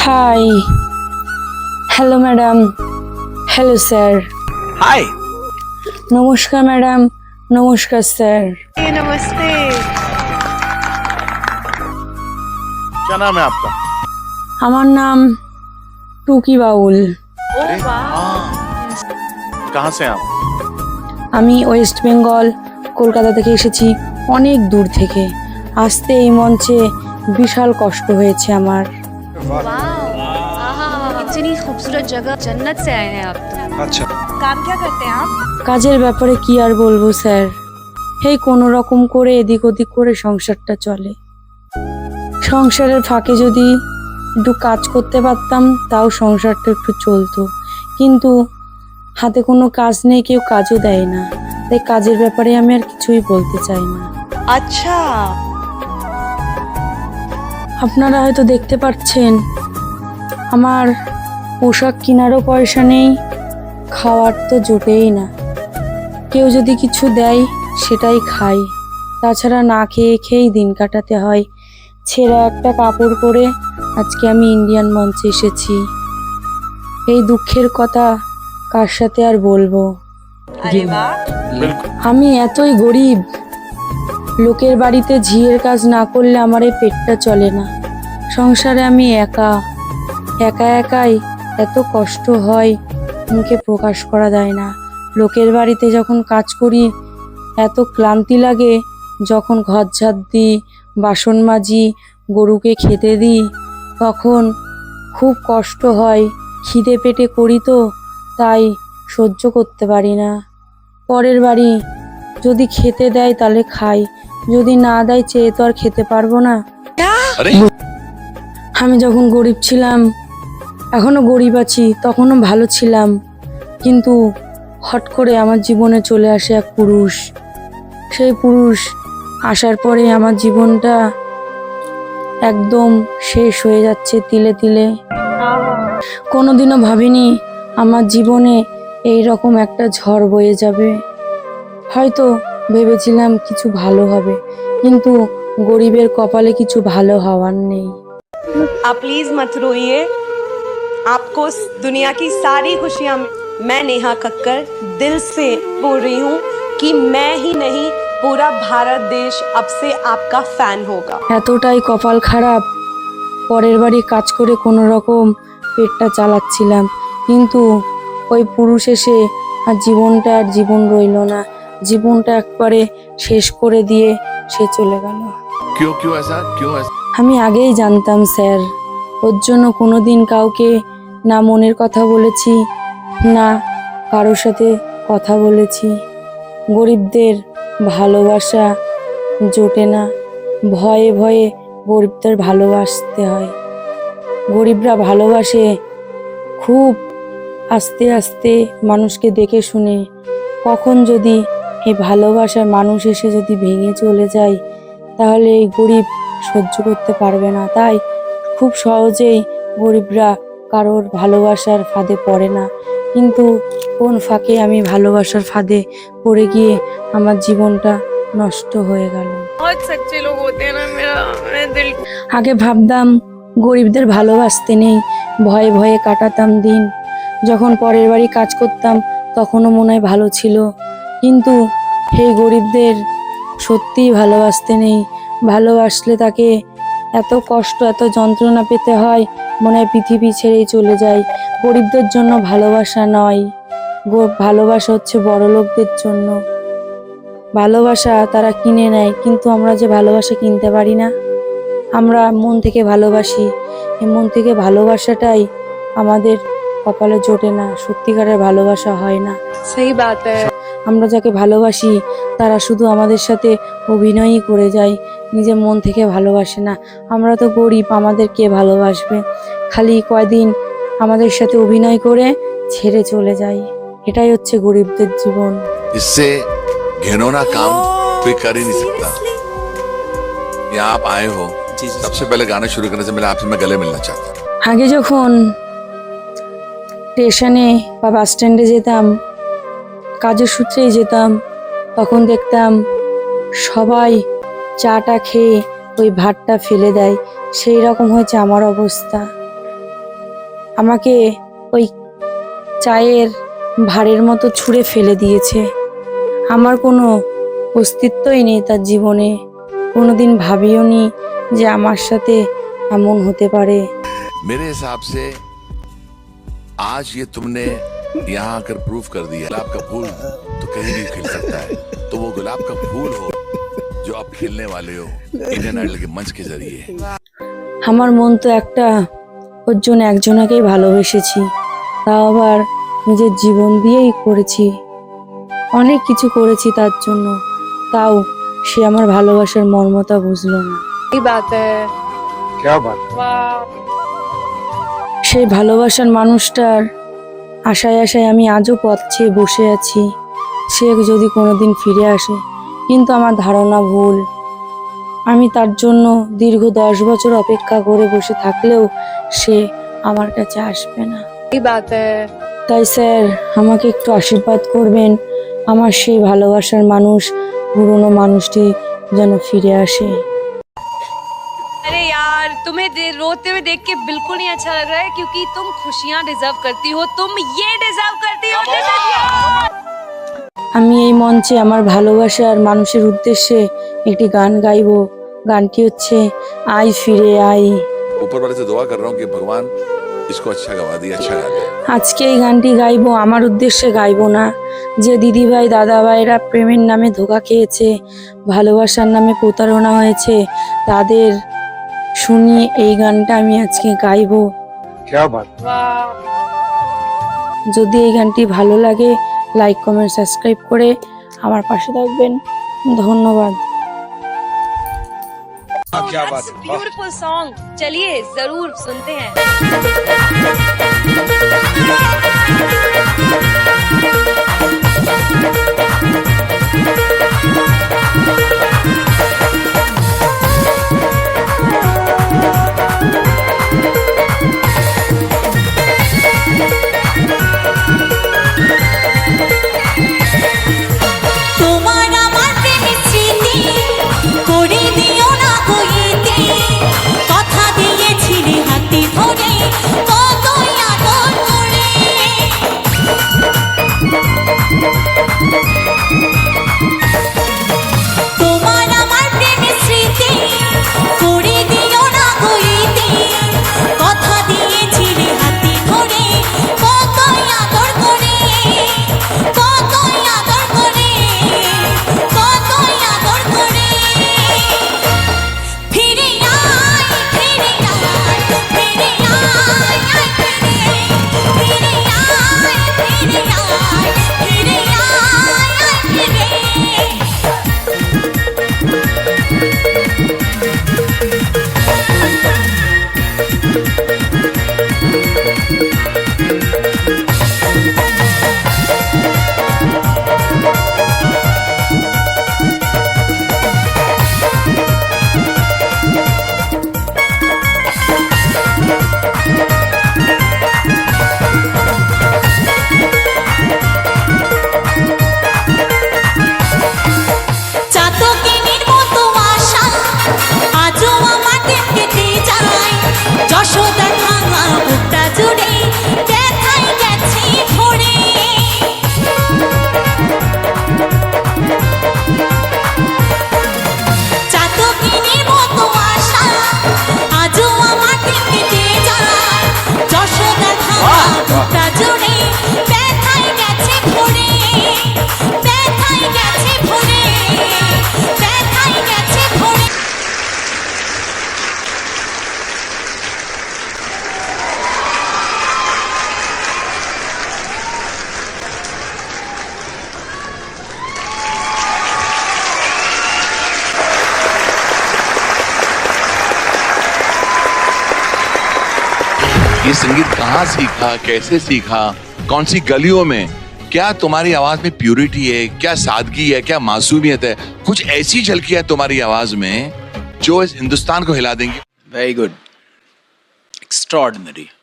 hi hello madam hello sir hi নমস্কার madam নমস্কার sir नमस्ते क्या नाम है आपका আমার নাম টুকি বাউল कहाँ से हैं आप আমি ওয়েস্ট বেঙ্গল কলকাতা থেকে এসেছি অনেক দূর থেকে আসতে এই মঞ্চে বিশাল কষ্ট হয়েছে আমার इतनी खूबसूरत जगह जन्नत से आए हैं आप तो काम क्या करते हैं आप কাজের ব্যাপারে কি আর বলবো স্যার এই কোনো রকম করে এদিক ওদিক করে সংসারটা চলে সংসারের ফাঁকে যদি একটু কাজ করতে পারতাম তাও সংসারটা একটু চলতো কিন্তু হাতে কোনো কাজ নেই কেউ কাজও দেয় না তাই কাজের ব্যাপারে আমি আর কিছুই বলতে চাই না अच्छा আপনারা হয়তো দেখতে পাচ্ছেন আমার পোশাক কেনারও পয়সা নেই খাওয়ার তো জোটেই না। কেউ যদি কিছু দেয় সেটাই খাই। তাছাড়া না খেয়ে খেয়েই দিন কাটাতে হয়। ছেঁড়া একটা কাপড় পরে আজকে আমি ইন্ডিয়ান মঞ্চে এসেছি। এই দুঃখের কথা কার সাথে আর বলব? আমি এতই গরিব। লোকের বাড়িতে ঝিয়ের কাজ না করলে আমার এই পেটটা চলে না। সংসারে আমি একা একা একাই এত কষ্ট হয়, মুখে প্রকাশ করা যায় না। লোকের বাড়িতে যখন কাজ করি, এত ক্লান্তি লাগে, যখন ঘর ঝাড় দিই, বাসন মাজি, গরুকে খেতে দিই, তখন খুব কষ্ট হয়। খিদে পেটে করি তো, তাই সহ্য করতে পারি না। পরের বাড়ি যদি খেতে দেয় তাহলে খাই। যদি না দেয় চেয়ে তো আর খেতে পারব না। আমি যখন গরিব ছিলাম এখনও গরিব আছি তখনও ভালো ছিলাম। কিন্তু হট করে আমার জীবনে চলে আসে এক পুরুষ। সেই পুরুষ আসার পরে আমার জীবনটা একদম শেষ হয়ে যাচ্ছে তিলে তিলে। কোনোদিনও ভাবিনি আমার জীবনে এই রকম একটা ঝড় বয়ে যাবে। হয়তো ভেবেছিলাম কিছু ভালো হবে কিন্তু গরিবের কপালে কিছু ভালো হওয়ার নেই आप प्लीज मत रोइए आपको इस दुनिया की सारी खुशियां मैं नेहा कक्कर दिल से बोल रही हूँ कि मैं ही नहीं पूरा भारत देश अब से आपका फैन होगा এতটাই কপাল খারাপ পরের বাড়ি কাজ করে কোনো রকম পেটটা চালাচ্ছিলাম কিন্তু ওই পুরুষ এসে আর জীবনটা আর জীবন রইল না জীবনটা একবারে শেষ করে দিয়ে সে চলে গেল। আমি আগেই জানতাম স্যার ওর জন্য কোনোদিন কাউকে না মনের কথা বলেছি না কারোর সাথে কথা বলেছি। গরিবদের ভালোবাসা জোটে না ভয়ে ভয়ে গরিবদের ভালোবাসতে হয়। গরিবরা ভালোবাসে খুব আস্তে আস্তে মানুষকে দেখে শুনে কখন যদি এই ভালোবাসার মানুষ এসে যদি ভেঙে চলে যায় তাহলে এই গরিব সহ্য করতে পারবে না। তাই খুব সহজেই গরিবরা কারোর ভালোবাসার ফাঁদে পড়ে না। কিন্তু কোন ফাঁকে আমি ভালোবাসার ফাঁদে পড়ে গিয়ে আমার জীবনটা নষ্ট হয়ে গেল? আগে ভাবতাম গরিবদের ভালোবাসতে নেই ভয়ে ভয়ে কাটাতাম দিন। যখন পরের বাড়ি কাজ করতাম তখনও মনে হয় ভালো ছিল। কিন্তু সেই গরিবদের সত্যিই ভালোবাসতে নেই। ভালোবাসলে তাকে এত কষ্ট, এত যন্ত্রণা পেতে হয়, মনে হয় পৃথিবী ছেড়েই চলে যায়। গরিবদের জন্য ভালোবাসা নয়। ভালোবাসা হচ্ছে বড় লোকদের জন্য। ভালোবাসা তারা কিনে নেয়, কিন্তু আমরা যে ভালোবাসা কিনতে পারি না। আমরা মন থেকে ভালোবাসি। এই মন থেকে ভালোবাসাটাই আমাদের কপালে জোটে না। সত্যিকারের ভালোবাসা হয় না। সেই বাত আমরা যাকে ভালোবাসি তারা শুধু আমাদের সাথে অভিনয়ই করে যায় নিজের মন থেকে ভালোবাসে না আমরা তো গরিব আমাদের কে ভালোবাসবে খালি কয়দিন আমাদের সাথে অভিনয় করে ছেড়ে চলে যায় এটাই হচ্ছে গরিবদের জীবন इससे घिनौना काम कोई कर ही नहीं सकता यहाँ आप आए हो सबसे पहले गाना शुरू करने से पहले आपसे मैं गले मिलना चाहता हूँ আগে যখন স্টেশনে বা বাস স্ট্যান্ডে যেতাম কাজের সূত্রেই যেতাম, তখন দেখতাম সবাই চাটা খেয়ে ওই ভাতটা ফেলে দেয়, সেই রকম হয়েছে আমার অবস্থা। আমাকে ওই চায়ের ভারের মতো ছুঁড়ে ফেলে দিয়েছে। আমার কোনো অস্তিত্বই নেই তার জীবনে। কোনো দিন ভাবিও নি যে আমার সাথে এমন হতে পারে। মেরে আজ ইয়ে यहाँ आकर प्रूव कर दिया गुलाब का फूल तो कहीं भी खिल सकता है तो वो गुलाब का फूल हो जो आप खिलने वाले हो इंडियन आइडल के मंच के जरिए আমার মন তো একটা ওর জন্য একজনাকেই ভালোবেসেছি তাও আবার নিজের জীবন দিয়েই করেছি অনেক কিছু করেছি তার জন্য তাও সে আমার ভালোবাসার মর্মতা বুঝলো না सही बात है क्या बात সেই ভালোবাসার মানুষটার আশায় আশায় আমি আজও পথ চেয়ে বসে আছি সে যদি কোনোদিন ফিরে আসে কিন্তু আমার ধারণা ভুল। আমি তার জন্য দীর্ঘ দশ বছর অপেক্ষা করে বসে থাকলেও সে আমার কাছে আসবে না। তাই স্যার আমাকে একটু আশীর্বাদ করবেন। আমার সেই ভালোবাসার মানুষ পুরনো মানুষটি যেন ফিরে আসে। तुम्हें दे- रोते हुए देख के बिल्कुल नहीं अच्छा लग रहा है क्योंकि तुम खुशियां डिजर्व करती हो तुम ये डिजर्व करती हो আমি এই মঞ্চে আমার ভালোবাসার মানুষের উদ্দেশ্যে একটি গান গাইবো গানটি হচ্ছে আই ফিরে আই ऊपर वाले से दुआ कर रहा हूँ कि भगवान इसको अच्छा गवा दिया अच्छा गा दिया আজকে এই গানটি গাইবো আমার উদ্দেশ্যে গাইবো না যে দিদিভাই দাদাভাইরা প্রেমের নামে ধোকা খেয়েছে ভালোবাসার নামে প্রতারণা হয়েছে তাদের শুনিয়ে এই গানটা আমি আজকে গাইবো क्या बात যদি এই গানটি ভালো লাগে লাইক কমেন্ট সাবস্ক্রাইব করে আমার পাশে থাকবেন ধন্যবাদ क्या बात है वाह। ब्यूटीफुल सॉन्ग चलिए जरूर सुनते हैं ये संगीत कहाँ सीखा, कैसे सीखा, कौन सी गलियों में? क्या तुम्हारी आवाज़ में प्योरिटी है? क्या सादगी है? क्या मासूमियत है? कुछ ऐसी झलकी है तुम्हारी आवाज़ में जो इस हिंदुस्तान को हिला देंगी। Very good Extraordinary.